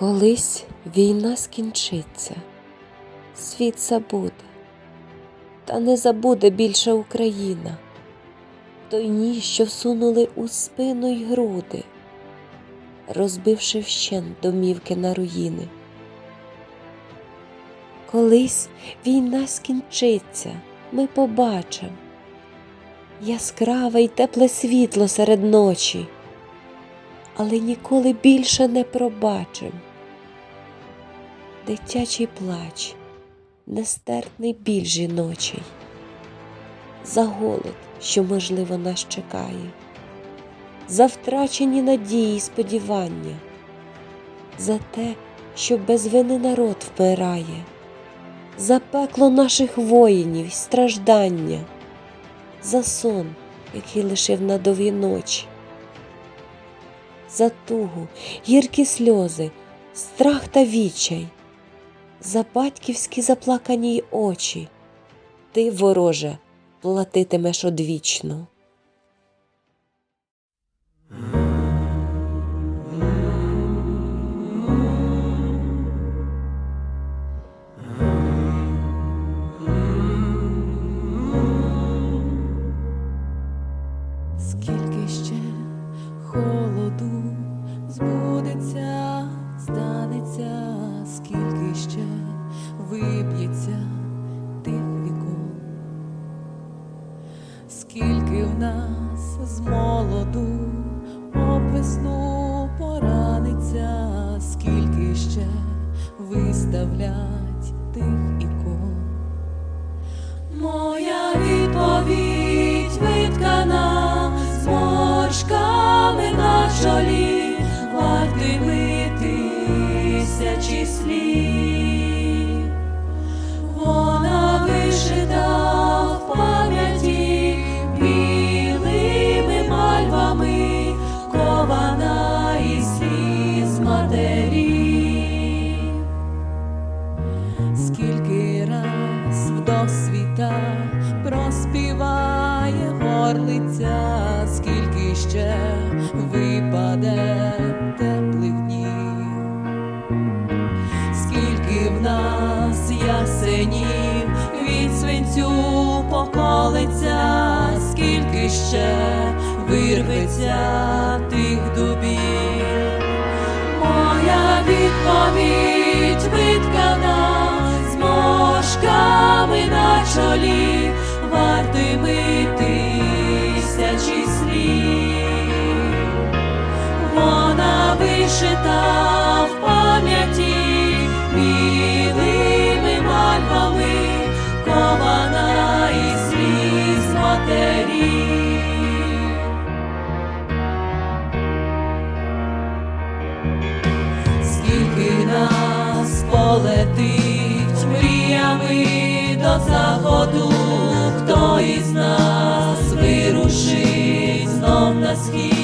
Колись війна скінчиться, світ забуде, та не забуде більше Україна, той ніж, що всунули у спину й груди, розбивши вщент домівки на руїни. Колись війна скінчиться, ми побачимо яскраве й тепле світло серед ночі, але ніколи більше не пробачим. Дитячий плач, нестерпний біль жіночий, за голод, що, можливо, нас чекає, за втрачені надії й сподівання, за те, що без вини народ вмирає, за пекло наших воїнів й страждання, за сон, який лишив на довгі ночі, за тугу, гіркі сльози, страх та відчай, за батьківські заплакані й очі, ти, вороже, платитимеш одвічно. Нас з молоду об весну пораниться, скільки ще виставлять тих ікон. Моя відповідь виткана зморшками на чолі, Скільки раз в досвіта проспіває горлиця, скільки ще випаде теплих днів, скільки в нас ясенів від свинцю поколиться, скільки ще вирветься тих дубів. Моя відповідь виткана Вона вишита в пам'яті білими мальвами, кована із сліз матері. скільки нас полетить мріями до заходу, хто із нас вирушить знов на схід.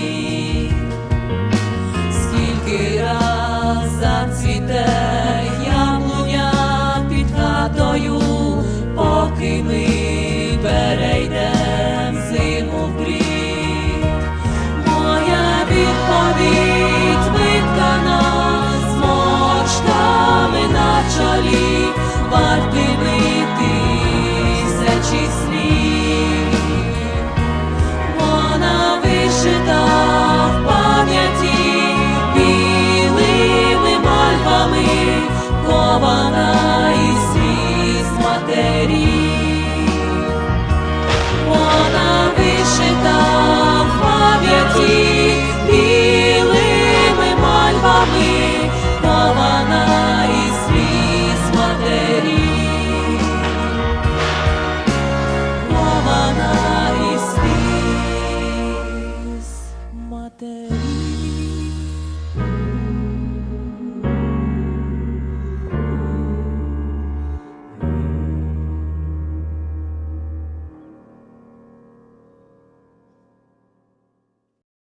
me.